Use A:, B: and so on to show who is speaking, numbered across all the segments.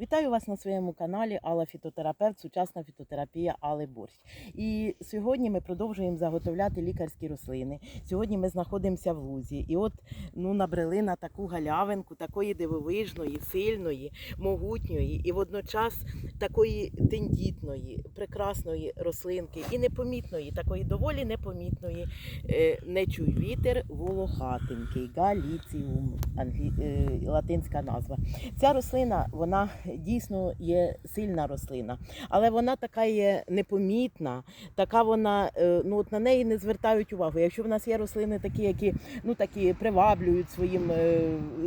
A: Вітаю вас на своєму каналі Алла Фітотерапевт, сучасна фітотерапія Алли Борщ. І сьогодні ми продовжуємо заготовляти лікарські рослини. Сьогодні ми знаходимося в лузі. І от ну, набрели на таку галявинку, такої дивовижної, сильної, могутньої і водночас такої тендітної, прекрасної рослинки і непомітної, такої доволі непомітної. Е, не чуй вітер, волохатенький, галіціум, англі... е, латинська назва. Ця рослина, вона дійсно є сильна рослина, але вона така є непомітна, така вона, е, ну от на неї не звертають увагу. Якщо в нас є рослини такі, які ну такі приваблюють своїм е,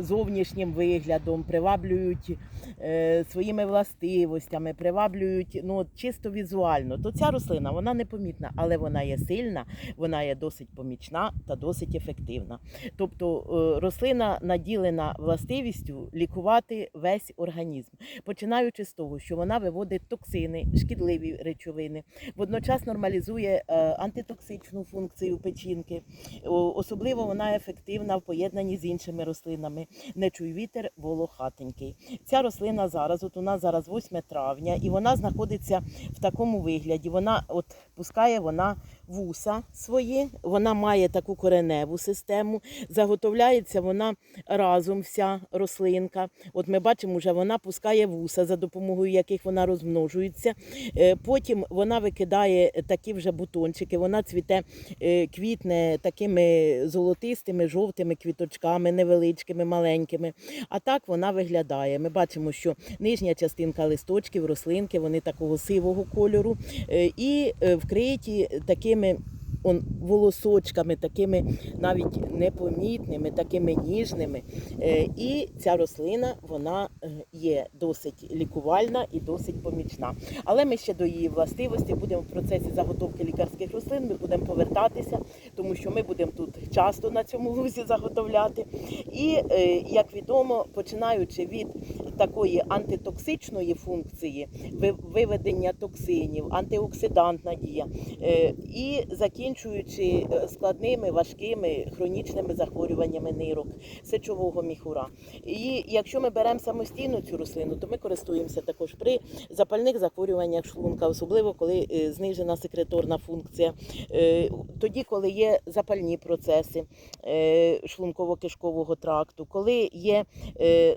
A: зовнішнім виглядом, приваблюють е, своїми властивостями, приваблюють ну от чисто візуально, то ця рослина вона непомітна, але вона є сильна, вона є досить помічна та досить ефективна. Тобто рослина наділена властивістю лікувати весь організм, починаючи з того, що вона виводить токсини, шкідливі речовини, водночас нормалізує е, антитоксичну функцію печінки. Особливо вона ефективна в поєднанні з іншими рослинами. Не чуй вітер, волохатенький. Ця рослина зараз, от у нас зараз 8 травня, і вона знаходиться в такому вигляді. Вона от пускає вона вуса свої, вона має таку кореневу систему, заготовляється вона разом вся рослинка. От ми бачимо, вже вона пускає вуса, за допомогою яких вона розмножується. Е, Потім вона викидає такі вже бутончики, вона цвіте, е, квітне такими золотистими, жовтими квіточками, невеличкими, маленькими. А так вона виглядає. Ми бачимо, що нижня частинка листочків, рослинки, вони такого сивого кольору е, і вкриті такими. Он волосочками, такими навіть непомітними, такими ніжними. Е, І ця рослина вона е, є досить лікувальна і досить помічна. Але ми ще до її властивості будемо в процесі заготовки лікарських рослин. Ми будемо повертатися, тому що ми будемо тут часто на цьому лузі заготовляти. І е, як відомо, починаючи від такої антитоксичної функції, виведення токсинів, антиоксидантна дія, е, і закінчуючи е, складними важкими хронічними захворюваннями нирок, сечового міхура. І якщо ми беремо самостійно цю рослину, то ми користуємося також при запальних захворюваннях шлунка, особливо коли е, знижена секреторна функція, тоді, коли є запальні процеси шлунково-кишкового тракту, коли є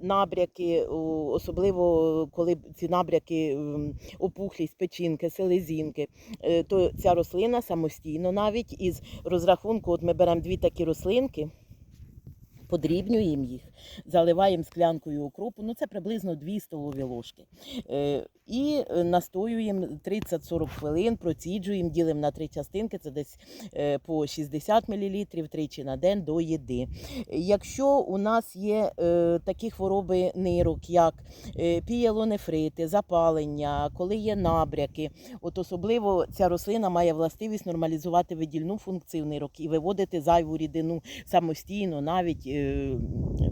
A: набряки, особливо коли ці набряки опухлі з печінки, селезінки, е, то ця рослина самостійно навіть із розрахунку, от ми беремо дві такі рослинки. Подрібнюємо їх, заливаємо склянкою окропу, ну це приблизно 2 столові ложки. І е, настоюємо 30-40 хвилин, проціджуємо, ділимо на три частинки, це десь е, по 60 мл тричі на день до їди. Якщо у нас є е, такі хвороби нирок, як пієлонефрити, запалення, коли є набряки, от особливо ця рослина має властивість нормалізувати видільну функцію нирок і виводити зайву рідину самостійно, навіть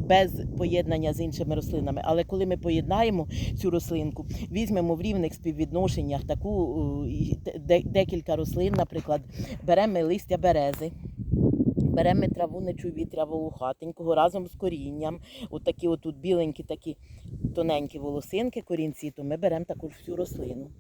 A: без поєднання з іншими рослинами. Але коли ми поєднаємо цю рослинку, візьмемо в рівних співвідношеннях таку е, декілька рослин, наприклад, беремо листя берези. Беремо траву нечуві, траву хатенького разом з корінням. От такі отут біленькі, такі тоненькі волосинки, корінці, то ми беремо також всю рослину.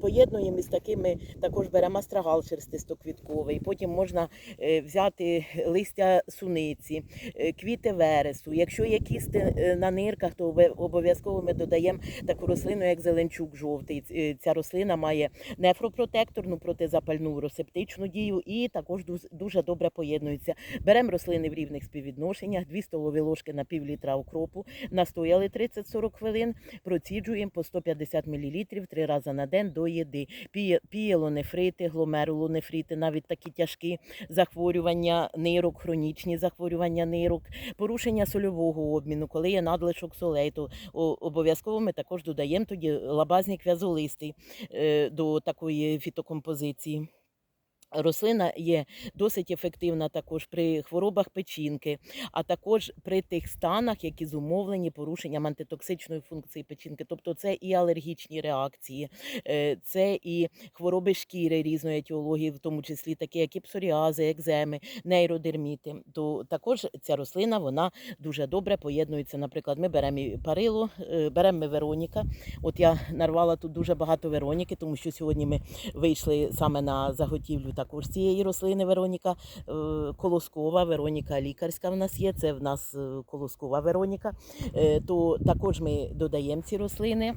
A: Поєднуємо із такими, також беремо астрагал шерстистоквітковий, потім можна е, взяти листя суниці, е, квіти вересу. Якщо є кісти е, на нирках, то обов'язково ми додаємо таку рослину, як зеленчук жовтий. Ця рослина має нефропротекторну протизапальну росептичну дію і також дуже добре поєднується. Беремо рослини в рівних співвідношеннях, 2 столові ложки на пів літра окропу, настояли 30-40 хвилин, проціджуємо по 150 мл три рази на день до їди. Піє- Пієлонефрити, гломерулонефрити, навіть такі тяжкі захворювання нирок, хронічні захворювання нирок, порушення сольового обміну, коли є надлишок солей, то обов'язково ми також додаємо тоді лабазник в'язолистий е, до такої фітокомпозиції. Рослина є досить ефективна також при хворобах печінки, а також при тих станах, які зумовлені порушенням антитоксичної функції печінки. Тобто це і алергічні реакції, е, це і хвороби шкіри різної етіології, в тому числі такі, як і псоріази, екземи, нейродерміти. То також ця рослина вона дуже добре поєднується. Наприклад, ми беремо і парило, е, беремо Вероніка. От я нарвала тут дуже багато Вероніки, тому що сьогодні ми вийшли саме на заготівлю також цієї рослини Вероніка е, колоскова, Вероніка лікарська в нас є. Це в нас е, колоскова Вероніка. Е, То також ми додаємо ці рослини.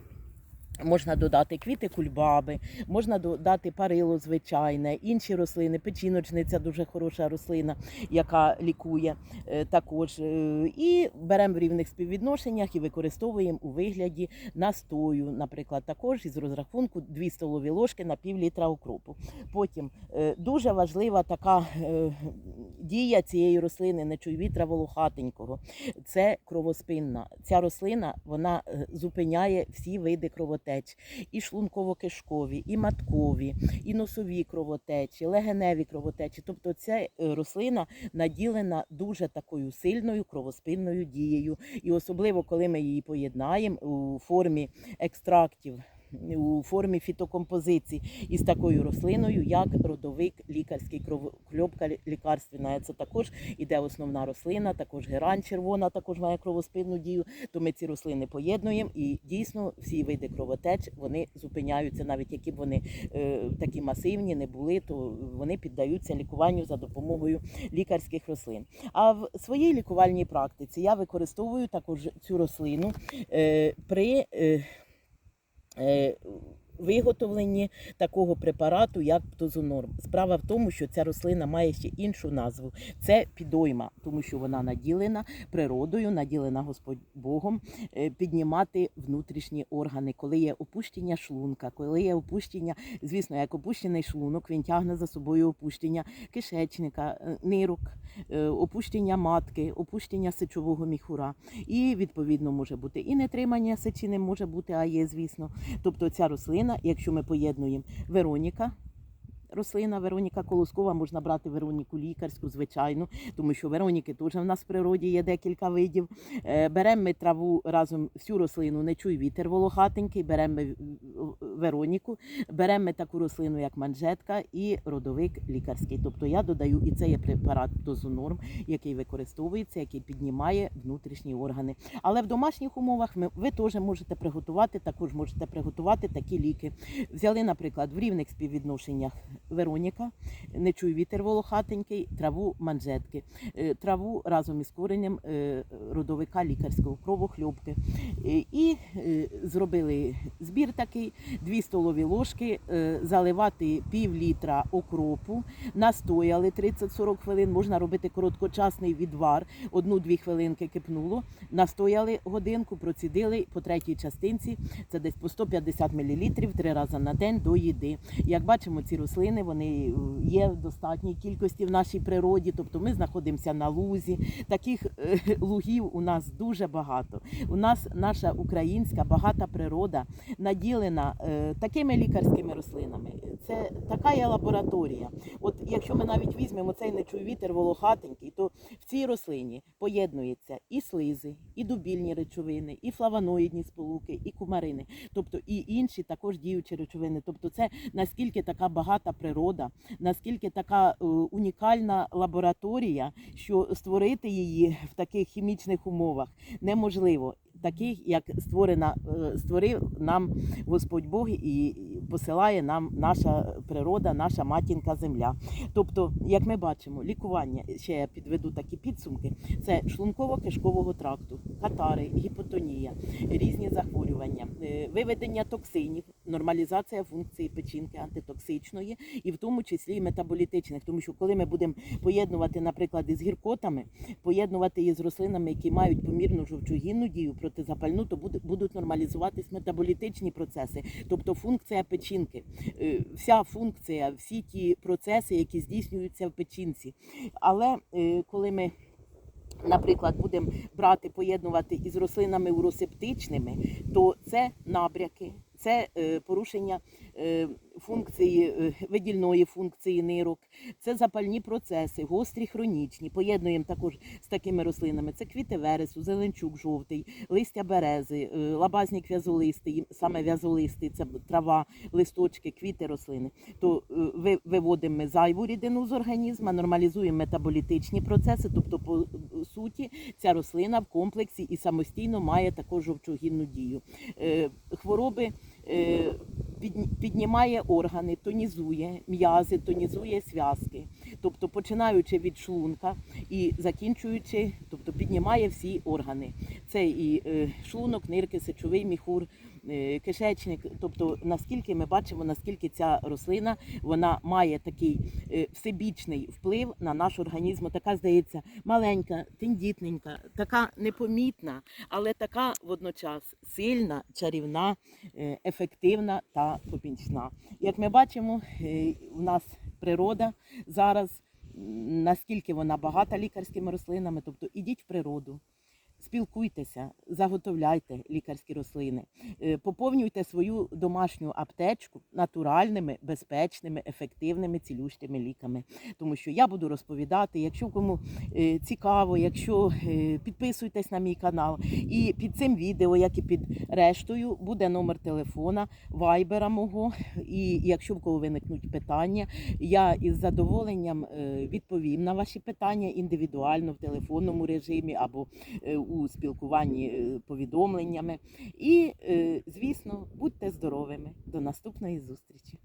A: Можна додати квіти кульбаби, можна додати парило звичайне, інші рослини, печіночниця дуже хороша рослина, яка лікує е, також. Е, І беремо в рівних співвідношеннях і використовуємо у вигляді настою, наприклад, також із розрахунку 2 столові ложки на пів літра укропу. Потім е, дуже важлива така дія цієї рослини нечуйвітра волохатенького. Це кровоспинна. Ця рослина вона зупиняє всі види кровотеч, і шлунково-кишкові, і маткові, і носові кровотечі, легеневі кровотечі. Тобто ця е, рослина наділена дуже такою сильною кровоспинною дією. І особливо, коли ми її поєднаємо у формі екстрактів. У формі фітокомпозицій із такою рослиною, як родовик лікарський кровокльопка лікарственна. Це також іде основна рослина, також герань червона, також має кровоспинну дію. То ми ці рослини поєднуємо і дійсно всі види кровотеч вони зупиняються, навіть які б вони е, такі масивні не були, то вони піддаються лікуванню за допомогою лікарських рослин. А в своїй лікувальній практиці я використовую також цю рослину е, при е, е, виготовленні такого препарату, як Птозонорм. Справа в тому, що ця рослина має ще іншу назву. Це підойма, тому що вона наділена природою, наділена Господь Богом е, піднімати внутрішні органи, коли є опущення шлунка, коли є опущення, звісно, як опущений шлунок, він тягне за собою опущення кишечника, е, нирок, е, опущення матки, опущення сечового міхура. І відповідно може бути і нетримання сечини, може бути, а є, звісно. Тобто ця рослина, якщо ми поєднуємо Вероніка. Рослина Вероніка Колоскова, можна брати Вероніку лікарську, звичайну, тому що Вероніки теж в нас в природі є декілька видів. Е, Беремо ми траву разом всю рослину, не чуй вітер волохатенький, беремо ми Вероніку, беремо ми таку рослину, як манжетка, і родовик лікарський. Тобто я додаю, і це є препарат Дозонорм, який використовується, який піднімає внутрішні органи. Але в домашніх умовах ми, ви теж можете приготувати, також можете приготувати такі ліки. Взяли, наприклад, в рівних співвідношеннях Вероніка, не чуй вітер волохатенький, траву манжетки, е, траву разом із коренем е, родовика лікарського кровохльопки. Е, І зробили збір такий, 2 столові ложки, заливати пів літра окропу, настояли 30-40 хвилин, можна робити короткочасний відвар, одну-дві хвилинки кипнуло, настояли годинку, процідили по третій частинці, це десь по 150 мл три рази на день до їди. Як бачимо, ці рослини вони е, є в достатній кількості в нашій природі, тобто ми знаходимося на лузі. Таких е, лугів у нас дуже багато. У нас наша українська багата природа наділена е, такими лікарськими рослинами. Це така є лабораторія. От якщо ми навіть візьмемо цей нечуй вітер волохатенький, то в цій рослині поєднується і слизи, і дубільні речовини, і флавоноїдні сполуки, і кумарини, тобто і інші також діючі речовини. Тобто, це наскільки така багата природа, наскільки така е, унікальна лабораторія, що створити її в таких хімічних умовах неможливо. Таких, як створена, е, створив нам Господь Бог і посилає нам наша природа, наша матінка земля. Тобто, як ми бачимо, лікування ще я підведу такі підсумки: це шлунково-кишкового тракту, катари, гіпотонія, різні захворювання, е, виведення токсинів, нормалізація функції печінки антитоксичної, і в тому числі і метаболітичних. Тому що коли ми будемо поєднувати, наприклад, із гіркотами, поєднувати її з рослинами, які мають помірну жовчогінну дію протизапальну, то будуть нормалізуватись метаболітичні процеси, тобто функція печінки, Е, вся функція, всі ті процеси, які здійснюються в печінці. Але е, коли ми Наприклад, будемо брати, поєднувати із рослинами уросептичними, то це набряки, це е, порушення е, функції е, видільної функції нирок, це запальні процеси, гострі, хронічні. Поєднуємо також з такими рослинами. Це квіти вересу, зеленчук жовтий, листя берези, лабазник в'язолистий, саме в'язолистий, це трава, листочки, квіти рослини. То ви- виводимо зайву рідину з організму, нормалізуємо метаболітичні процеси, тобто по суті ця рослина в комплексі і самостійно має також жовчогінну дію. Хвороби піднімає органи, тонізує м'язи, тонізує зв'язки, тобто починаючи від шлунка і закінчуючи, тобто піднімає всі органи. Це і е, шлунок, нирки, сечовий міхур, е, кишечник. Тобто, наскільки ми бачимо, наскільки ця рослина вона має такий е, всебічний вплив на наш організм. Така здається маленька, тендітненька, така непомітна, але така водночас сильна, чарівна, е, ефективна та помічна. Як ми бачимо, е, у нас природа зараз наскільки вона багата лікарськими рослинами, тобто ідіть в природу. Спілкуйтеся, заготовляйте лікарські рослини, е, поповнюйте свою домашню аптечку натуральними, безпечними, ефективними цілющими ліками. Тому що я буду розповідати, якщо кому е, цікаво, якщо е, підписуйтесь на мій канал, і під цим відео, як і під рештою, буде номер телефона, вайбера мого. І якщо в кого виникнуть питання, я із задоволенням відповім на ваші питання індивідуально в телефонному режимі або у спілкуванні е, повідомленнями. І, е, звісно, будьте здоровими. До наступної зустрічі!